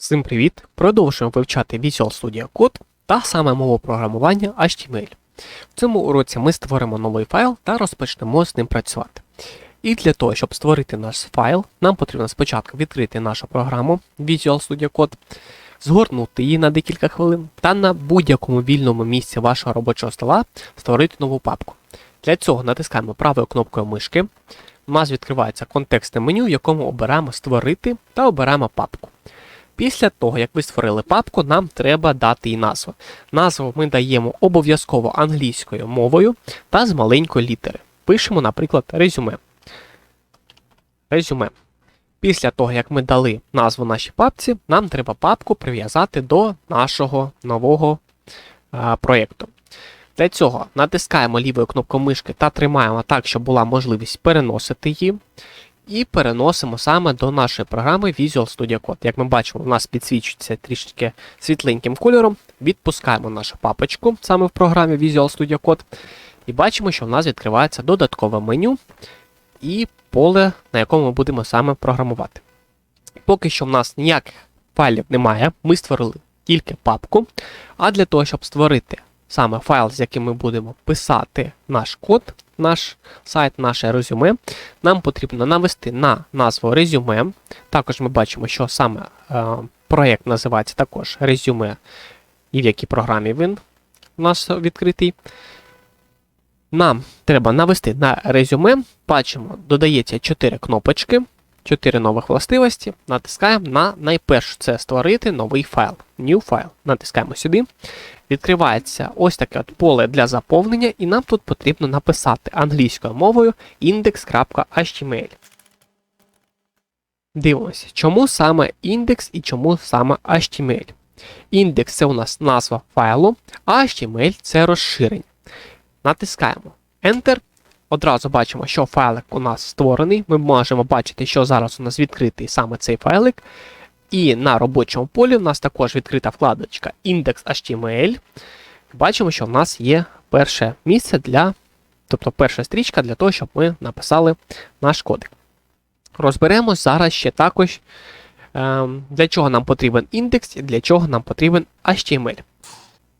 Всім привіт! Продовжуємо вивчати Visual Studio Code та саме мову програмування HTML. В цьому уроці ми створимо новий файл та розпочнемо з ним працювати. І для того, щоб створити наш файл, нам потрібно спочатку відкрити нашу програму Visual Studio Code, згорнути її на декілька хвилин та на будь-якому вільному місці вашого робочого стола створити нову папку. Для цього натискаємо правою кнопкою мишки. У нас відкривається контекстне меню, в якому обираємо Створити та обираємо папку. Після того, як ви створили папку, нам треба дати їй назву. Назву ми даємо обов'язково англійською мовою та з маленької літери. Пишемо, наприклад, резюме. Резюме. Після того, як ми дали назву нашій папці, нам треба папку прив'язати до нашого нового а, проєкту. Для цього натискаємо лівою кнопкою мишки та тримаємо так, щоб була можливість переносити її. І переносимо саме до нашої програми Visual Studio Code. Як ми бачимо, у нас підсвічується трішки світленьким кольором. Відпускаємо нашу папочку саме в програмі Visual Studio Code. І бачимо, що в нас відкривається додаткове меню і поле, на якому ми будемо саме програмувати. Поки що в нас ніяких файлів немає, ми створили тільки папку. А для того, щоб створити саме файл, з яким ми будемо писати наш код, наш сайт, наше резюме, нам потрібно навести на назву резюме. Також ми бачимо, що саме е, проєкт називається також резюме, і в якій програмі він у нас відкритий. Нам треба навести на резюме. Бачимо, додається 4 кнопочки, 4 нових властивості. Натискаємо на найперше це створити новий файл. New file. Натискаємо сюди. Відкривається ось таке от поле для заповнення, і нам тут потрібно написати англійською мовою index.html. Дивимося, чому саме індекс і чому саме HTML. Індекс це у нас назва файлу, а HTML це розширення. Натискаємо Enter. Одразу бачимо, що файлик у нас створений. Ми можемо бачити, що зараз у нас відкритий саме цей файлик. І на робочому полі у нас також відкрита вкладочка Index.html. Бачимо, що в нас є перше місце для, тобто перша стрічка для того, щоб ми написали наш кодик. Розберемось зараз ще також, ем, для чого нам потрібен індекс і для чого нам потрібен HTML.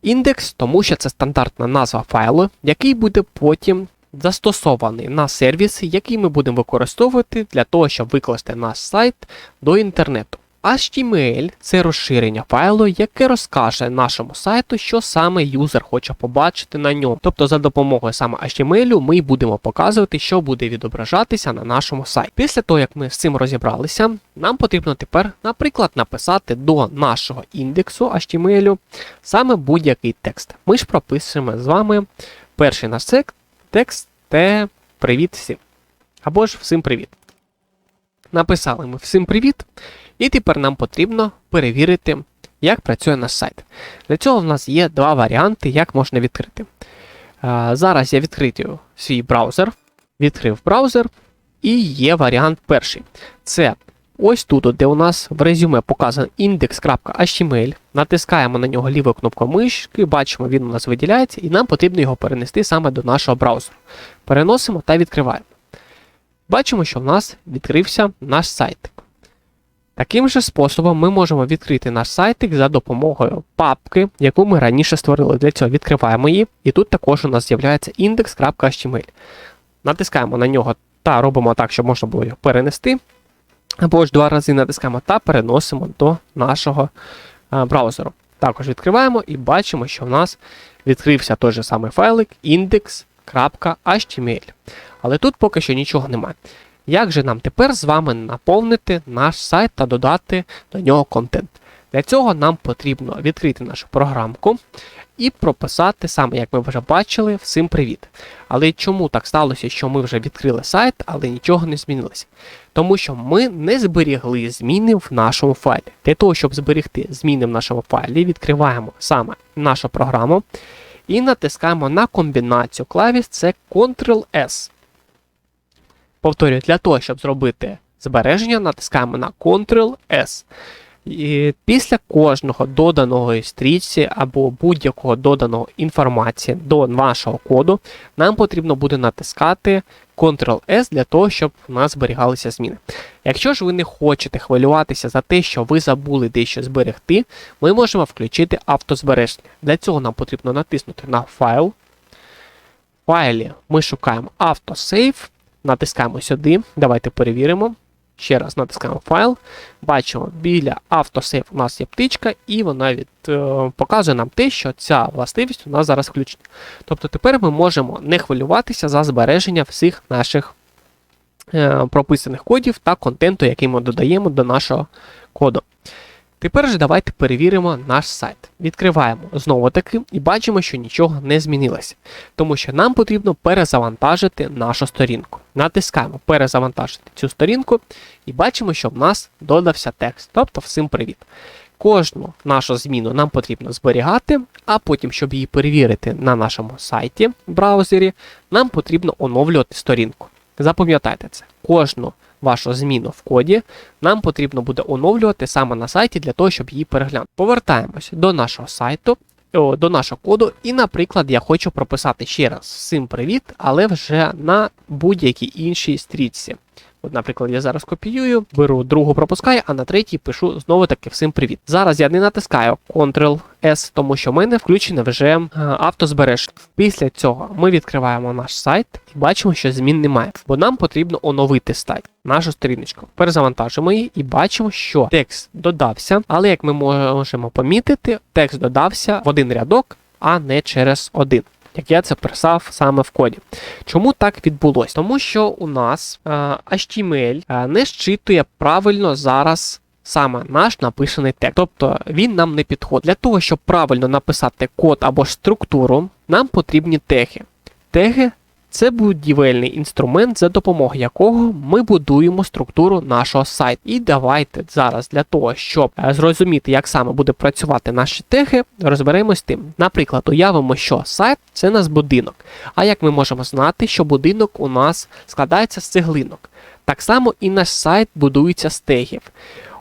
Індекс, тому що це стандартна назва файлу, який буде потім застосований на сервіси, які ми будемо використовувати для того, щоб викласти наш сайт до інтернету. HTML це розширення файлу, яке розкаже нашому сайту, що саме юзер хоче побачити на ньому. Тобто за допомогою саме HTML ми будемо показувати, що буде відображатися на нашому сайті. Після того, як ми з цим розібралися, нам потрібно тепер, наприклад, написати до нашого індексу HTML саме будь-який текст. Ми ж прописуємо з вами перший наш текст це привіт всім. Або ж всім привіт. Написали ми всім привіт. І тепер нам потрібно перевірити, як працює наш сайт. Для цього в нас є два варіанти, як можна відкрити. Зараз я відкрию свій браузер, відкрив браузер, і є варіант перший. Це ось тут, де у нас в резюме показано index.html. Натискаємо на нього лівою кнопкою мишки, бачимо, він у нас виділяється, і нам потрібно його перенести саме до нашого браузеру. Переносимо та відкриваємо. Бачимо, що в нас відкрився наш сайт. Таким же способом ми можемо відкрити наш сайтик за допомогою папки, яку ми раніше створили. Для цього відкриваємо її, і тут також у нас з'являється index.html. Натискаємо на нього та робимо так, щоб можна було його перенести. Або ж два рази натискаємо та переносимо до нашого а, браузеру. Також відкриваємо і бачимо, що в нас відкрився той же самий файлик index.html. Але тут поки що нічого немає. Як же нам тепер з вами наповнити наш сайт та додати до нього контент? Для цього нам потрібно відкрити нашу програмку і прописати саме, як ми вже бачили, всім привіт. Але чому так сталося, що ми вже відкрили сайт, але нічого не змінилося? Тому що ми не зберігли зміни в нашому файлі. Для того, щоб зберегти зміни в нашому файлі, відкриваємо саме нашу програму і натискаємо на комбінацію клавіш це Ctrl-S. Повторюю, для того, щоб зробити збереження, натискаємо на Ctrl-S. І Після кожного доданого стрічці або будь-якого доданого інформації до нашого коду, нам потрібно буде натискати Ctrl-S для того, щоб у нас зберігалися зміни. Якщо ж ви не хочете хвилюватися за те, що ви забули дещо зберегти, ми можемо включити автозбереження. Для цього нам потрібно натиснути на файл. В файлі ми шукаємо автосейв, натискаємо сюди. Давайте перевіримо. Ще раз натискаємо файл. Бачимо, біля автосейв у нас є птичка, і вона від, е, показує нам те, що ця властивість у нас зараз включена. Тобто тепер ми можемо не хвилюватися за збереження всіх наших е, прописаних кодів та контенту, який ми додаємо до нашого коду. Тепер же давайте перевіримо наш сайт. Відкриваємо знову таки і бачимо, що нічого не змінилося, тому що нам потрібно перезавантажити нашу сторінку. Натискаємо перезавантажити цю сторінку і бачимо, що в нас додався текст, тобто всім привіт. Кожну нашу зміну нам потрібно зберігати, а потім, щоб її перевірити на нашому сайті браузері, нам потрібно оновлювати сторінку. Запам'ятайте це, кожну вашу зміну в коді нам потрібно буде оновлювати саме на сайті для того, щоб її переглянути. Повертаємось до нашого сайту, до нашого коду, і, наприклад, я хочу прописати ще раз всім привіт, але вже на будь-якій іншій стрічці. От, наприклад, я зараз копіюю, беру другу пропускаю, а на третій пишу знову таки всім привіт. Зараз я не натискаю Ctrl-S, тому що в мене включене вже е, автозбереження. Після цього ми відкриваємо наш сайт і бачимо, що змін немає, бо нам потрібно оновити сайт, нашу сторіночку. Перезавантажимо її і бачимо, що текст додався, але як ми можемо помітити, текст додався в один рядок, а не через один як я це писав саме в коді. Чому так відбулося? Тому що у нас е, HTML е, не щитує правильно зараз. Саме наш написаний текст. Тобто він нам не підходить. Для того, щоб правильно написати код або структуру, нам потрібні теги. Теги це будівельний інструмент, за допомогою якого ми будуємо структуру нашого сайту. І давайте зараз для того, щоб е, зрозуміти, як саме буде працювати наші теги, розберемось тим. Наприклад, уявимо, що сайт це у нас будинок. А як ми можемо знати, що будинок у нас складається з цеглинок? Так само і наш сайт будується з тегів.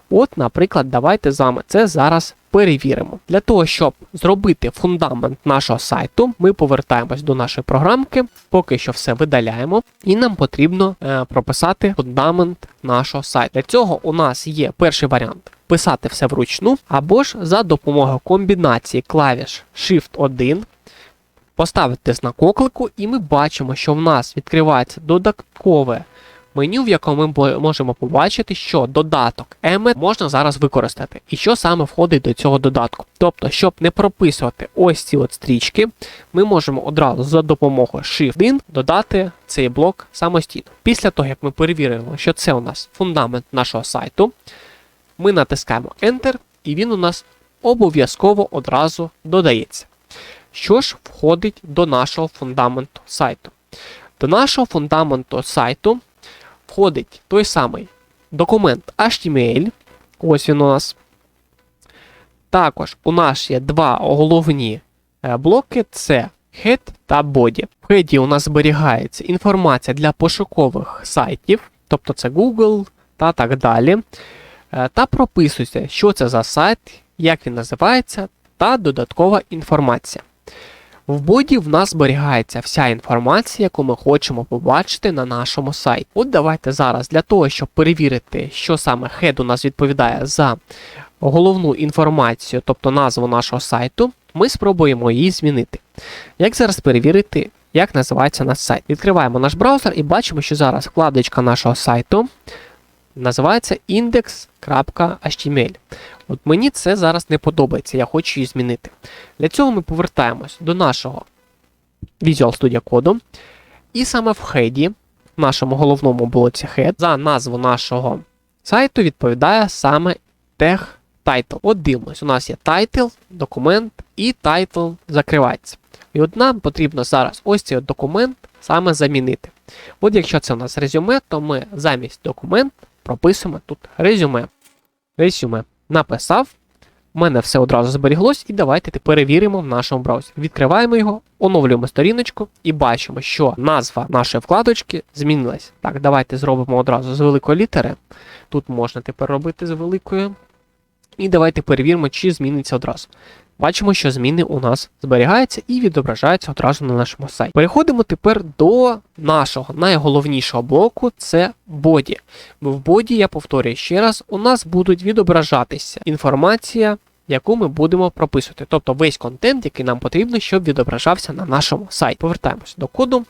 От, наприклад, давайте з вами це зараз перевіримо. Для того, щоб зробити фундамент нашого сайту, ми повертаємось до нашої програмки, поки що все видаляємо, і нам потрібно е, прописати фундамент нашого сайту. Для цього у нас є перший варіант. Писати все вручну, або ж за допомогою комбінації клавіш Shift-1, поставити знак оклику, і ми бачимо, що в нас відкривається додаткове меню, в якому ми можемо побачити, що додаток Emmet можна зараз використати. І що саме входить до цього додатку. Тобто, щоб не прописувати ось ці от стрічки, ми можемо одразу за допомогою Shift-1 додати цей блок самостійно. Після того, як ми перевіримо, що це у нас фундамент нашого сайту, ми натискаємо Enter, і він у нас обов'язково одразу додається. Що ж входить до нашого фундаменту сайту? До нашого фундаменту сайту входить той самий документ HTML. Ось він у нас. Також у нас є два головні е, блоки: це head та body. В head у нас зберігається інформація для пошукових сайтів, тобто це Google та так далі. Е, та прописується, що це за сайт, як він називається, та додаткова інформація. В боді в нас зберігається вся інформація, яку ми хочемо побачити на нашому сайті. От давайте зараз для того, щоб перевірити, що саме head у нас відповідає за головну інформацію, тобто назву нашого сайту, ми спробуємо її змінити. Як зараз перевірити, як називається наш сайт? Відкриваємо наш браузер і бачимо, що зараз вкладочка нашого сайту називається index.html. От Мені це зараз не подобається, я хочу її змінити. Для цього ми повертаємось до нашого Visual Studio коду. І саме в хеді, в нашому головному блоці head, за назву нашого сайту відповідає саме тег title. От дивимось, у нас є title, документ і title закривається. І от нам потрібно зараз ось цей документ саме замінити. От якщо це у нас резюме, то ми замість документ прописуємо тут резюме. Резюме. Написав. У мене все одразу зберіглось, і давайте перевіримо в нашому браузері. Відкриваємо його, оновлюємо сторіночку і бачимо, що назва нашої вкладочки змінилась. Так, давайте зробимо одразу з великої літери. Тут можна тепер робити з великою. І давайте перевіримо, чи зміниться одразу. Бачимо, що зміни у нас зберігаються і відображаються одразу на нашому сайті. Переходимо тепер до нашого найголовнішого блоку це боді. В боді, я повторюю ще раз, у нас будуть відображатися інформація, яку ми будемо прописувати. Тобто весь контент, який нам потрібно, щоб відображався на нашому сайті. Повертаємося до коду.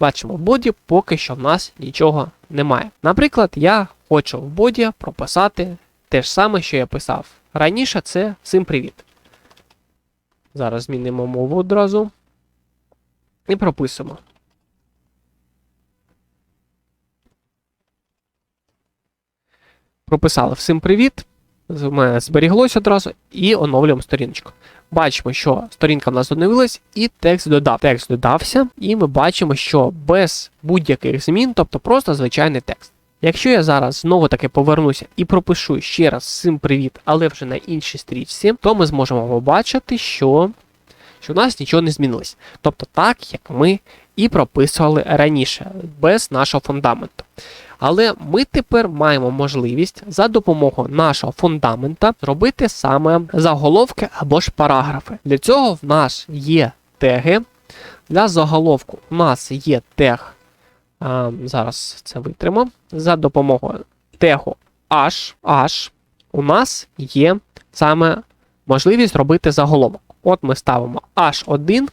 Бачимо, в боді поки що в нас нічого немає. Наприклад, я хочу в боді прописати те ж саме, що я писав раніше, це всім привіт. Зараз змінимо мову одразу. І прописуємо. Прописали всім привіт. З- У мене зберіглось одразу і оновлюємо сторіночку. Бачимо, що сторінка в нас оновилась, і текст додав. Текст додався, і ми бачимо, що без будь-яких змін, тобто просто звичайний текст. Якщо я зараз знову таки повернуся і пропишу ще раз всім привіт, але вже на іншій стрічці, то ми зможемо побачити, що, що у нас нічого не змінилось. Тобто так, як ми і прописували раніше, без нашого фундаменту. Але ми тепер маємо можливість за допомогою нашого фундамента зробити саме заголовки або ж параграфи. Для цього в нас є теги. Для заголовку у нас є тег. А, зараз це витримо. За допомогою тегу H, H у нас є саме можливість зробити заголовок. От ми ставимо H1.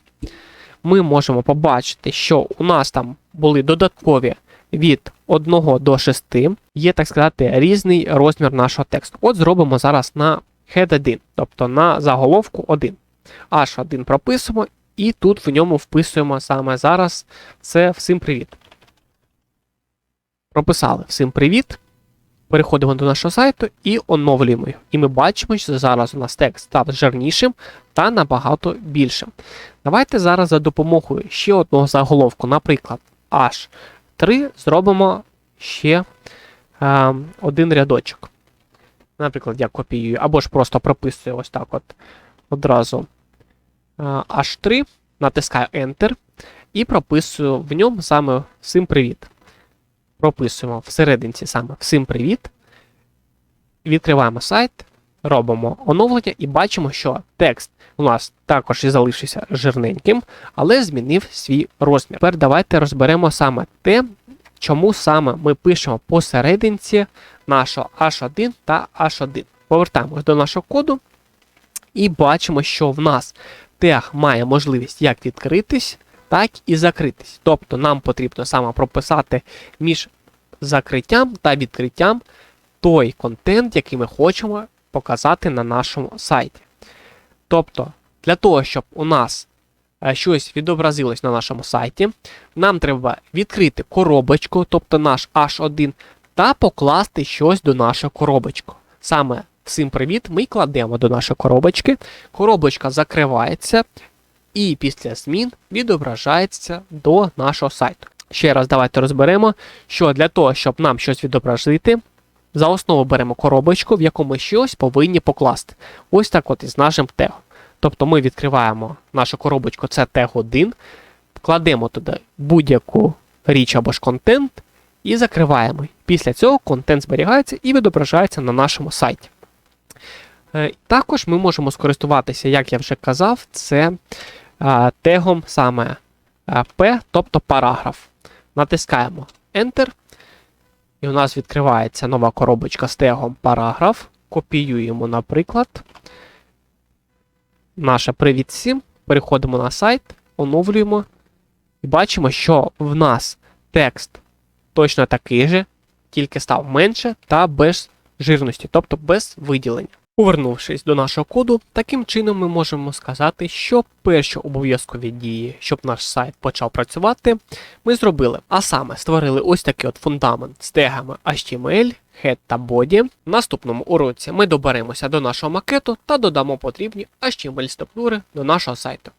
Ми можемо побачити, що у нас там були додаткові від 1 до 6. Є, так сказати, різний розмір нашого тексту. От зробимо зараз на head 1, тобто на заголовку 1. H1 прописуємо, і тут в ньому вписуємо саме зараз це всім привіт. Прописали всім привіт. Переходимо до нашого сайту і оновлюємо його. І ми бачимо, що зараз у нас текст став жирнішим та набагато більшим. Давайте зараз за допомогою ще одного заголовку, наприклад, H3, зробимо ще е, один рядочок. Наприклад, я копіюю, або ж просто прописую ось так от одразу е, H3, натискаю Enter і прописую в ньому саме всім привіт прописуємо всерединці саме всім привіт. Відкриваємо сайт, робимо оновлення і бачимо, що текст у нас також і залишився жирненьким, але змінив свій розмір. Тепер давайте розберемо саме те, чому саме ми пишемо посерединці нашого H1 та H1. Повертаємось до нашого коду і бачимо, що в нас тег має можливість як відкритись, так і закритись. Тобто нам потрібно саме прописати між закриттям та відкриттям той контент, який ми хочемо показати на нашому сайті. Тобто, для того, щоб у нас е, щось відобразилось на нашому сайті, нам треба відкрити коробочку, тобто наш H1, та покласти щось до нашої коробочки. Саме всім привіт, ми кладемо до нашої коробочки, коробочка закривається, і після змін відображається до нашого сайту. Ще раз давайте розберемо, що для того, щоб нам щось відобразити, за основу беремо коробочку, в яку ми щось повинні покласти. Ось так от із нашим тегом. Тобто ми відкриваємо нашу коробочку, це тег 1, кладемо туди будь-яку річ або ж контент і закриваємо. Після цього контент зберігається і відображається на нашому сайті. Е, Також ми можемо скористуватися, як я вже казав, це тегом саме P, тобто параграф. Натискаємо Enter, і у нас відкривається нова коробочка з тегом параграф. Копіюємо, наприклад, наше привіт всім. Переходимо на сайт, оновлюємо і бачимо, що в нас текст точно такий же, тільки став менше та без жирності, тобто без виділення. Повернувшись до нашого коду, таким чином ми можемо сказати, що перші обов'язкові дії, щоб наш сайт почав працювати, ми зробили. А саме створили ось такий от фундамент з тегами HTML, head та body. В наступному уроці ми доберемося до нашого макету та додамо потрібні HTML структури до нашого сайту.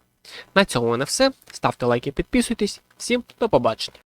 На цьому мене все. Ставте лайки, підписуйтесь. Всім до побачення!